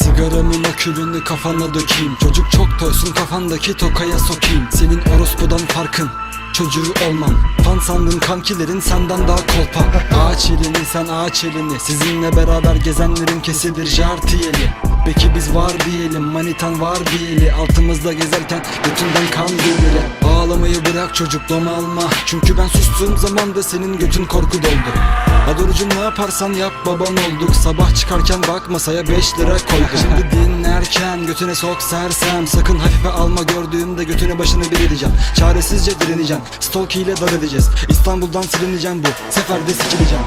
Saçlarımın akülünü kafana dökeyim. Çocuk çok toysun kafandaki tokaya sokayım. Senin orospudan farkın Çocuğu olmam. Fan sandın kankilerin senden daha kolpa. Ağaç elini sen ağaç elini. Sizinle beraber gezenlerin kesilir jartiyeli. Peki biz var diyelim manitan var diyeli. Altımızda gezerken götünden kan gelir Ağlamayı bırak çocuk doma alma. Çünkü ben sustuğum zaman da senin götün korku doldu. Hadi orucum ne yaparsan yap baban olduk. Sabah çıkarken bak masaya 5 lira koyduk Şimdi dinlerken götüne sok sersem. Sakın hafife alma gördüğümde götüne başını bir edeceğim. Çaresizce direneceğim. Stalk ile dar edeceğiz. İstanbul'dan silineceğim bu. Seferde sikileceğim.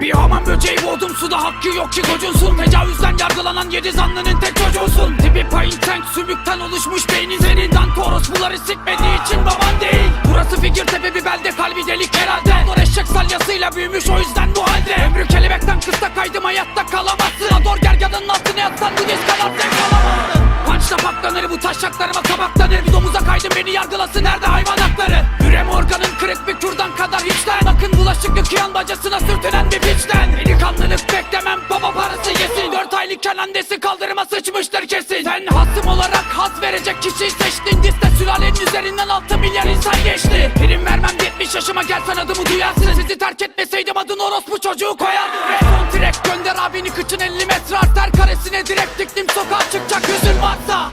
Bir hamam böceği boğdum suda hakkı yok ki kocunsun. Tecavüzden yargılanan yedi zanlının tek çocuğusun. Tipi payın tank sümükten oluşmuş beynin Senin. dank orospuları sikmediği için baban değil. Burası Fikirtepe bir belde kalbi delik herhalde. Ador eşek salyasıyla büyümüş o yüzden bu halde. Ömrü kelebekten kısa kaydım hayatta kalamazsın. Ador gergadanın altına yatsan bu diz kadar zevk alamazsın Pançla patlanır bu taşaklarıma kabaklanır Bir domuza kaydım beni yargılasın nerede hayvan hakları? Ürem organın kırık bir kürdan kadar hiçten Akın bulaşık yıkayan bacasına sürtünen bir piçten Delikanlılık parası aylıkken annesi kaldırıma sıçmıştır kesin. Sen hasım olarak has verecek kişiyi seçtin. Diste sülalenin üzerinden 6 milyar insan geçti. Prim vermem 70 yaşıma gelsen adımı duyarsın. Sizi terk etmeseydim adını orospu çocuğu koyardım. Son direkt gönder abini kıçın 50 metre arter karesine direkt diktim sokağa çıkacak yüzün varsa.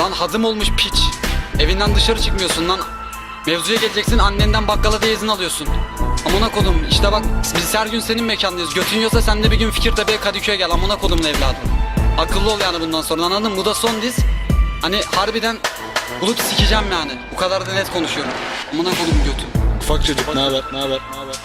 Lan hadım olmuş piç. Evinden dışarı çıkmıyorsun lan. Mevzuya geleceksin annenden bakkala diye izin alıyorsun. Amına kodum işte bak biz her gün senin mekandayız. Götün yiyorsa sen de bir gün Fikirtepe'ye Kadıköy'e gel amına kodumun evladım. Akıllı ol yani bundan sonra anladın mı? Bu da son diz. Hani harbiden bulup sikeceğim yani. Bu kadar da net konuşuyorum. Amına kodum götü. Ufak çocuk ne haber ne haber ne haber